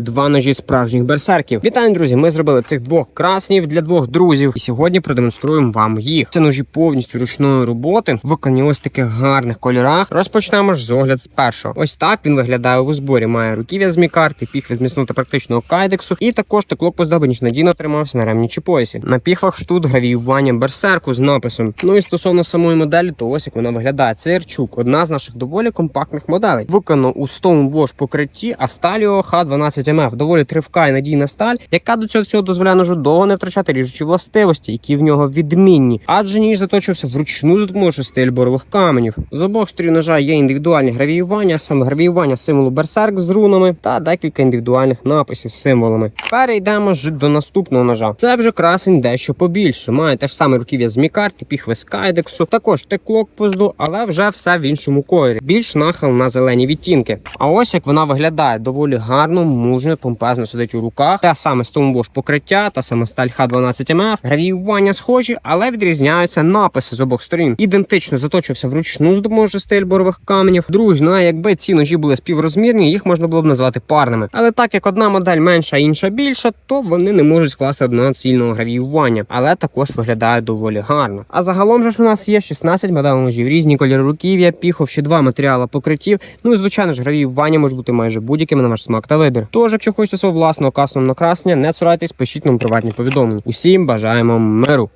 Два ножі справжніх берсерків. Вітаю, друзі! Ми зробили цих двох краснів для двох друзів, і сьогодні продемонструємо вам їх. Це ножі повністю ручної роботи, виконані ось таких гарних кольорах. Розпочнемо ж з огляд з першого. Ось так він виглядає у зборі. Має руків'я з мікарти, піхви зміснути практичного кайдексу, і також текло поздобич надійно тримався на ремні чи поясі. На піхвах штут гравіювання берсерку з написом. Ну і стосовно самої моделі, то ось як вона виглядає. Це Ірчук, одна з наших доволі компактних моделей. Виконано у 100 вош покритті Асталіо Х12. МФ доволі тривка і надійна сталь, яка до цього всього дозволяє ножу довго не втрачати ріжучі властивості, які в нього відмінні, адже ніж заточився вручну за допомогою шести борових каменів. З обох сторін ножа є індивідуальні гравіювання, саме гравіювання символу берсерк з рунами та декілька індивідуальних написів з символами. Перейдемо ж до наступного ножа. Це вже красень дещо побільше. Має те ж саме руків'я з мікарти, піхви з кайдексу, також теклок позду, але вже все в іншому кольорі. Більш нахил на зелені відтінки. А ось як вона виглядає доволі гарно, мужньо, помпезно сидить у руках. Те саме Stonewash покриття, та саме сталь Х12МФ. Гравіювання схожі, але відрізняються написи з обох сторін. Ідентично заточився вручну з допомогою шести борових каменів. Друзі, ну а якби ці ножі були співрозмірні, їх можна було б назвати парними. Але так як одна модель менша, а інша більша, то вони не можуть скласти одного цільного гравіювання, але також виглядають доволі гарно. А загалом же ж у нас є 16 моделей ножів, різні кольори руків'я, піхов, ще два матеріали покриттів. Ну і звичайно ж, гравіювання може бути майже будь-яким на ваш смак та вибір. Тож, якщо хочете свого власного кастомного накрасення, не цурайтесь, пишіть нам приватні повідомлення. Усім бажаємо миру.